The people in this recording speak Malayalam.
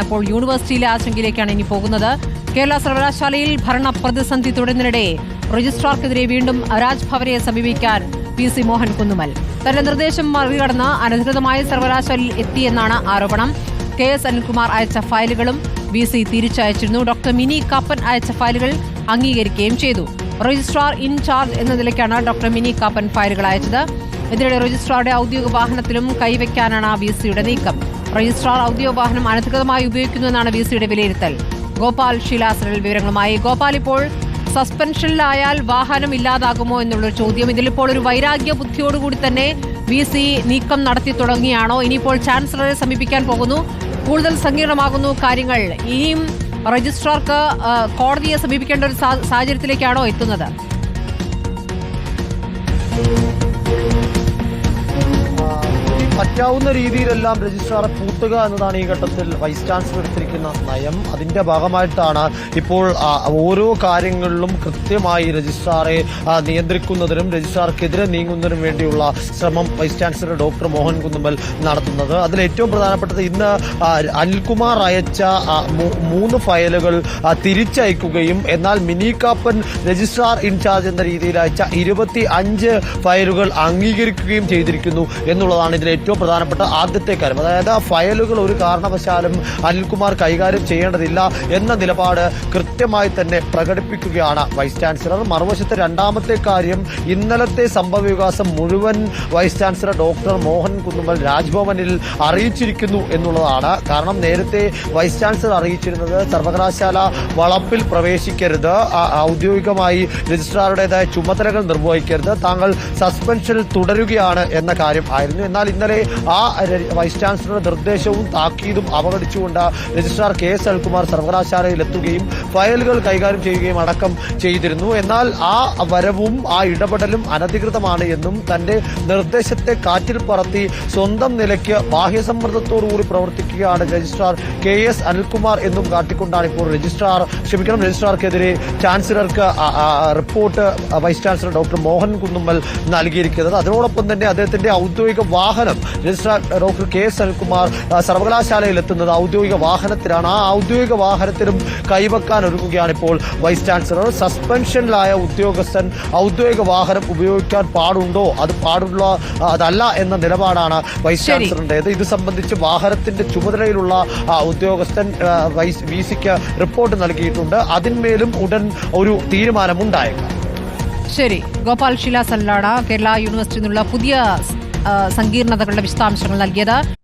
എന്നുള്ളതാണ് ഇപ്പോൾ യൂണിവേഴ്സിറ്റിയിലെ ആശങ്കയിലേക്കാണ് ഇനി പോകുന്നത്. കേരള സർവകലാശാലയിൽ ഭരണ പ്രതിസന്ധി തുടരുന്നതിനിടെ രജിസ്ട്രാർക്കെതിരെ വീണ്ടും രാജ്ഭവനെ സമീപിക്കാൻ പി സി മോഹൻ കുന്നുമൽ. തന്റെ നിർദ്ദേശം മറികടന്ന് അനധികൃതമായി സർവകലാശാലയിൽ എത്തിയെന്നാണ് ആരോപണം. കെ എസ് അനിൽകുമാർ അയച്ച ഫയലുകളും വി സി തിരിച്ചയച്ചിരുന്നു. ഡോക്ടർ മിനി കാപ്പൻ അയച്ച ഫയലുകൾ അംഗീകരിക്കുകയും ചെയ്തു. രജിസ്ട്രാർ ഇൻചാർജ് എന്ന നിലയ്ക്കാണ് ഡോക്ടർ മിനി കാപ്പൻ ഫയലുകൾ അയച്ചത്. ഇതിനിടെ രജിസ്ട്രാറുടെ ഔദ്യോഗിക വാഹനത്തിലും കൈവയ്ക്കാനാണ് വി സിയുടെ നീക്കം. രജിസ്ട്രാർ ഔദ്യോഗിക വാഹനം അനധികൃതമായി ഉപയോഗിക്കുന്നുവെന്നാണ് വി സിയുടെ വിലയിരുത്തൽ. ഗോപാൽ ശീലാസനൽ വിവരങ്ങളുമായി. ഗോപാൽ ഇപ്പോൾ സസ്പെൻഷനിലായാൽ വാഹനം ഇല്ലാതാകുമോ എന്നുള്ളൊരു ചോദ്യം. ഇതിലിപ്പോൾ ഒരു വൈരാഗ്യ ബുദ്ധിയോടുകൂടി തന്നെ വി സി നീക്കം നടത്തി തുടങ്ങിയാണോ ഇനിയിപ്പോൾ ചാൻസലറെ സമീപിക്കാൻ പോകുന്നു. കൂടുതൽ സങ്കീർണമാകുന്നു കാര്യങ്ങൾ. ഇനിയും രജിസ്ട്രാർക്ക് കോടതിയെ സമീപിക്കേണ്ട ഒരു സാഹചര്യത്തിലേക്കാണോ എത്തുന്നത്? പറ്റാവുന്ന രീതിയിലെല്ലാം രജിസ്ട്രാറെ പൂട്ടുക എന്നതാണ് ഈ ഘട്ടത്തിൽ വൈസ് ചാൻസലർ എടുത്തിരിക്കുന്ന നയം. അതിന്റെ ഭാഗമായിട്ടാണ് ഇപ്പോൾ ഓരോ കാര്യങ്ങളിലും കൃത്യമായി രജിസ്ട്രാറെ നിയന്ത്രിക്കുന്നതിനും രജിസ്ട്രാർക്കെതിരെ നീങ്ങുന്നതിനും വേണ്ടിയുള്ള ശ്രമം vice chancellor doctor Mohan Kunnummal നടത്തുന്നത്. അതിൽ ഏറ്റവും പ്രധാനപ്പെട്ടത് ഇന്ന് അനിൽകുമാർ അയച്ച മൂന്ന് ഫയലുകൾ തിരിച്ചയക്കുകയും എന്നാൽ മിനി കാപ്പൻ രജിസ്ട്രാർ ഇൻചാർജ് എന്ന രീതിയിൽ അയച്ച ഇരുപത്തി അഞ്ച് ഫയലുകൾ അംഗീകരിക്കുകയും ചെയ്തിരിക്കുന്നു എന്നുള്ളതാണ് ഇതിൽ ഏറ്റവും പ്രധാനപ്പെട്ട ആദ്യത്തെ കാര്യം. അതായത് ഫയലുകൾ ഒരു കാരണവശാലും അനിൽകുമാർ കൈകാര്യം ചെയ്യേണ്ടതില്ല എന്ന നിലപാട് കൃത്യമായി തന്നെ പ്രകടിപ്പിക്കുകയാണ് വൈസ് ചാൻസലർ. മറുവശത്ത് രണ്ടാമത്തെ കാര്യം ഇന്നലത്തെ സംഭവവികാസം മുഴുവൻ vice chancellor doctor Mohan Kunnummal രാജ്ഭവനിൽ അറിയിച്ചിരിക്കുന്നു എന്നുള്ളതാണ്. കാരണം നേരത്തെ വൈസ് ചാൻസലർ അറിയിച്ചിരുന്നത് സർവകലാശാല വളപ്പിൽ പ്രവേശിക്കരുത് ഔദ്യോഗികമായി രജിസ്ട്രാറുടേതായ ചുമതലകൾ നിർവഹിക്കരുത് താങ്കൾ സസ്പെൻഷനിൽ തുടരുകയാണ് എന്ന കാര്യം ആയിരുന്നു. എന്നാൽ ഇന്നലെ ആ വൈസ് ചാൻസലറുടെ നിർദ്ദേശവും താക്കീതും അവഗണിച്ചുകൊണ്ട് രജിസ്ട്രാർ കെ എസ് അൽകുമാർ സർവകലാശാലയിൽ എത്തുകയും ഫയലുകൾ കൈകാര്യം ചെയ്യുകയും അടക്കം ചെയ്തിരുന്നു. എന്നാൽ ആ വരവും ആ ഇടപെടലും അനധികൃതമാണ് എന്നും തന്റെ നിർദ്ദേശത്തെ കാറ്റിൽ പറത്തി സ്വന്തം നിലയ്ക്ക് ബാഹ്യസമ്മർദ്ദത്തോടുകൂടി പ്രവർത്തിക്കുകയാണ് രജിസ്ട്രാർ കെ എസ് അനിൽകുമാർ എന്നും കാട്ടിക്കൊണ്ടാണ് ഇപ്പോൾ രജിസ്ട്രാർ ക്ഷമിക്കണം രജിസ്ട്രാർക്കെതിരെ ചാൻസലർക്ക് report vice chancellor doctor Mohan Kunnummal നൽകിയിരിക്കുന്നത്. അതിനോടൊപ്പം തന്നെ അദ്ദേഹത്തിന്റെ ഔദ്യോഗിക വാഹനം registrar doctor K S Anilkumar സർവകലാശാലയിൽ എത്തുന്നത് ഔദ്യോഗിക വാഹനത്തിലാണ്. ആ ഔദ്യോഗിക വാഹനത്തിനും കൈവക്കാൻ ഒരുങ്ങുകയാണ് ഇപ്പോൾ വൈസ് ചാൻസലർ. സസ്പെൻഷനിലായ ഉദ്യോഗസ്ഥൻ ഔദ്യോഗിക വാഹനം ഉപയോഗിക്കാൻ പാടുണ്ടോ? അത് പാടുള്ള അതല്ല എന്ന നിലപാടാണ് വൈസ് ശരി. ഇത് സംബന്ധിച്ച് വാഹനത്തിന്റെ ചുമതലയിലുള്ള ഉദ്യോഗസ്ഥൻ വൈസ് വി സിക്ക് റിപ്പോർട്ട് നൽകിയിട്ടുണ്ട്. അതിന്മേലും ഉടൻ ഒരു തീരുമാനമുണ്ടായേക്കാം. ശരി. ഗോപാൽ ഷിലാസല്ലാണ് കേരള യൂണിവേഴ്സിറ്റിയിൽ നിന്നുള്ള പുതിയ സങ്കീർണതകളുടെ വിശദാംശങ്ങൾ നൽകിയത്.